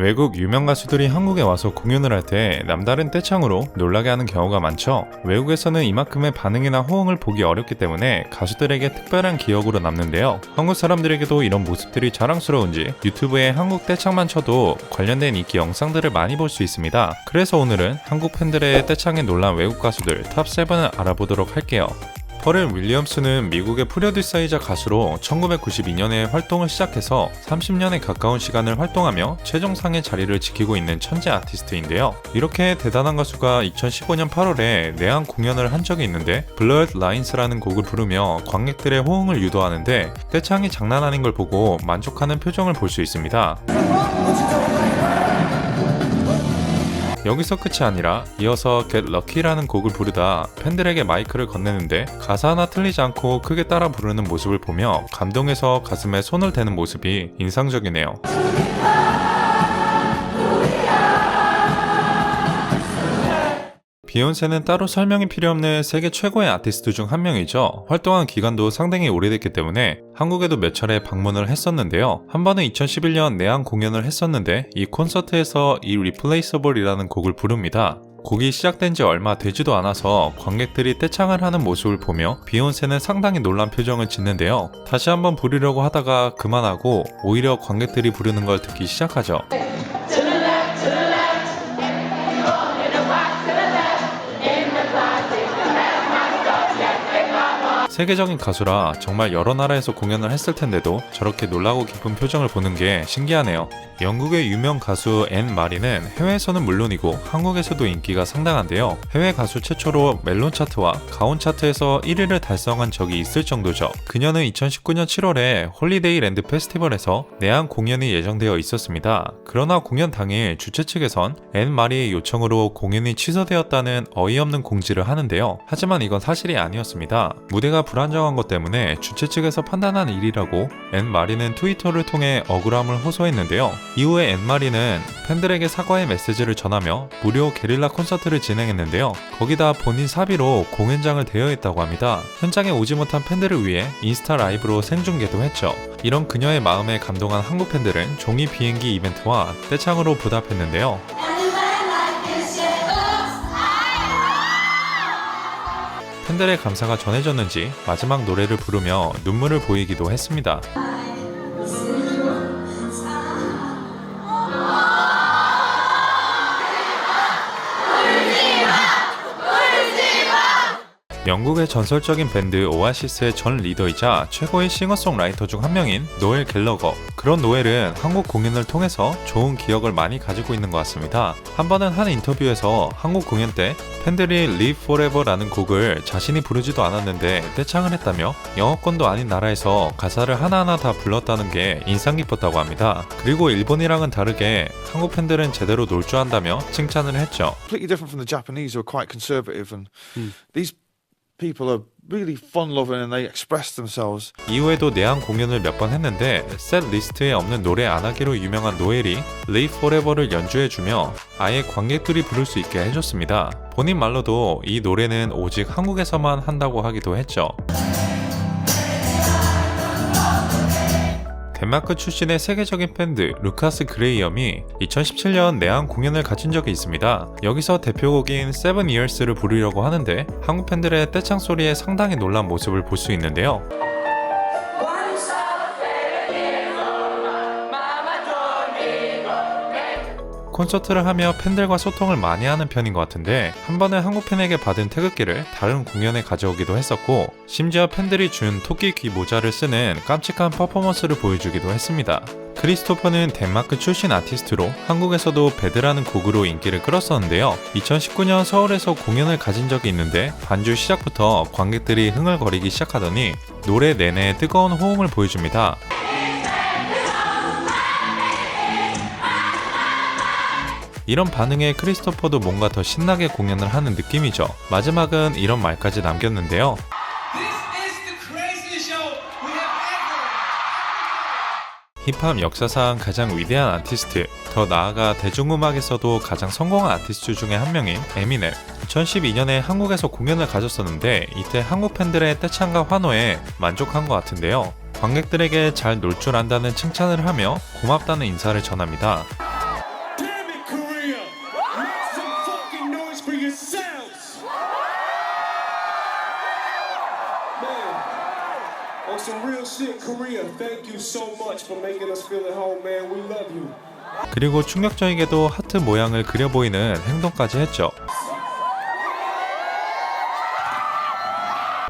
외국 유명 가수들이 한국에 와서 공연을 할 때 남다른 떼창으로 놀라게 하는 경우가 많죠. 외국에서는 이만큼의 반응이나 호응을 보기 어렵기 때문에 가수들에게 특별한 기억으로 남는데요. 한국 사람들에게도 이런 모습들이 자랑스러운지 유튜브에 한국 떼창만 쳐도 관련된 인기 영상들을 많이 볼 수 있습니다. 그래서 오늘은 한국 팬들의 떼창에 놀란 외국 가수들 탑 7을 알아보도록 할게요. 퍼렐 윌리엄스는 미국의 프로듀서이자 가수로 1992년에 활동을 시작해서 30년에 가까운 시간을 활동하며 최정상의 자리를 지키고 있는 천재 아티스트인데요. 이렇게 대단한 가수가 2015년 8월에 내한 공연을 한 적이 있는데 블러드 라인스라는 곡을 부르며 관객들의 호응을 유도하는데 떼창이 장난 아닌 걸 보고 만족하는 표정을 볼 수 있습니다. 여기서 끝이 아니라 이어서 Get Lucky라는 곡을 부르다 팬들에게 마이크를 건네는데 가사 하나 틀리지 않고 크게 따라 부르는 모습을 보며 감동해서 가슴에 손을 대는 모습이 인상적이네요. 비욘세는 따로 설명이 필요 없는 세계 최고의 아티스트 중 한 명이죠. 활동한 기간도 상당히 오래됐기 때문에 한국에도 몇 차례 방문을 했었는데요. 한 번은 2011년 내한 공연을 했었는데 이 콘서트에서 이 Replaceable이라는 곡을 부릅니다. 곡이 시작된 지 얼마 되지도 않아서 관객들이 떼창을 하는 모습을 보며 비욘세는 상당히 놀란 표정을 짓는데요. 다시 한번 부르려고 하다가 그만하고 오히려 관객들이 부르는 걸 듣기 시작하죠. 세계적인 가수라 정말 여러 나라에서 공연을 했을 텐데도 저렇게 놀라고 기쁜 표정을 보는 게 신기하네요. 영국의 유명 가수 앤 마리는 해외에서는 물론이고 한국에서도 인기가 상당한데요. 해외 가수 최초로 멜론 차트와 가온 차트에서 1위를 달성한 적이 있을 정도죠. 그녀는 2019년 7월에 홀리데이 랜드 페스티벌에서 내한 공연이 예정되어 있었습니다. 그러나 공연 당일 주최 측에선 앤 마리의 요청으로 공연이 취소되었다는 어이없는 공지를 하는데요. 하지만 이건 사실이 아니었습니다. 무대가 불안정한 것 때문에 주최 측에서 판단한 일이라고 앤 마리는 트위터를 통해 억울함을 호소했는데요. 이후에 앤 마리는 팬들에게 사과의 메시지를 전하며 무료 게릴라 콘서트를 진행했는데요. 거기다 본인 사비로 공연장을 대여했다고 합니다. 현장에 오지 못한 팬들을 위해 인스타 라이브로 생중계도 했죠. 이런 그녀의 마음에 감동한 한국 팬들은 종이 비행기 이벤트와 떼창으로 보답했는데요. 팬들의 감사가 전해졌는지 마지막 노래를 부르며 눈물을 보이기도 했습니다. 영국의 전설적인 밴드 오아시스의 전 리더이자 최고의 싱어송라이터 중 한 명인 노엘 갤러거. 그런 노엘은 한국 공연을 통해서 좋은 기억을 많이 가지고 있는 것 같습니다. 한 번은 한 인터뷰에서 한국 공연 때 팬들이 Live Forever라는 곡을 자신이 부르지도 않았는데 떼창을 했다며 영어권도 아닌 나라에서 가사를 하나하나 다 불렀다는 게 인상 깊었다고 합니다. 그리고 일본이랑은 다르게 한국 팬들은 제대로 놀 줄 안다며 칭찬을 했죠. People are really fun-loving and they express themselves. 이후에도 내한 공연을 몇 번 했는데 셋 리스트에 없는 노래 안 하기로 유명한 노엘이 Live Forever를 연주해주며 아예 관객들이 부를 수 있게 해줬습니다. 본인 말로도 이 노래는 오직 한국에서만 한다고 하기도 했죠. 덴마크 출신의 세계적인 밴드 루카스 그레이엄이 2017년 내한 공연을 갖춘 적이 있습니다. 여기서 대표곡인 Seven Years를 부르려고 하는데 한국 팬들의 떼창 소리에 상당히 놀란 모습을 볼 수 있는데요. 콘서트를 하며 팬들과 소통을 많이 하는 편인 것 같은데 한 번은 한국 팬에게 받은 태극기를 다른 공연에 가져오기도 했었고 심지어 팬들이 준 토끼 귀 모자를 쓰는 깜찍한 퍼포먼스를 보여주기도 했습니다. 크리스토퍼는 덴마크 출신 아티스트로 한국에서도 배드라는 곡으로 인기를 끌었었는데요. 2019년 서울에서 공연을 가진 적이 있는데 반주 시작부터 관객들이 흥얼거리기 시작하더니 노래 내내 뜨거운 호응을 보여줍니다. 이런 반응에 크리스토퍼도 뭔가 더 신나게 공연을 하는 느낌이죠. 마지막은 이런 말까지 남겼는데요. 힙합 역사상 가장 위대한 아티스트, 더 나아가 대중음악에서도 가장 성공한 아티스트 중에 한 명인 에미넴. 2012년에 한국에서 공연을 가졌었는데 이때 한국 팬들의 떼창과 환호에 만족한 것 같은데요. 관객들에게 잘 놀 줄 안다는 칭찬을 하며 고맙다는 인사를 전합니다. yourselves. Man. On some real shit, Korea, thank you so much for making us feel at home, man. We love you. 그리고 충격적이게도 하트 모양을 그려 보이는 행동까지 했죠.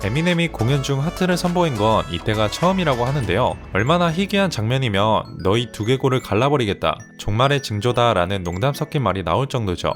에미넴이 공연 중 하트를 선보인 건 이때가 처음이라고 하는데요. 얼마나 희귀한 장면이면 너희 두개골을 갈라버리겠다. 종말의 징조다 라는 농담 섞인 말이 나올 정도죠.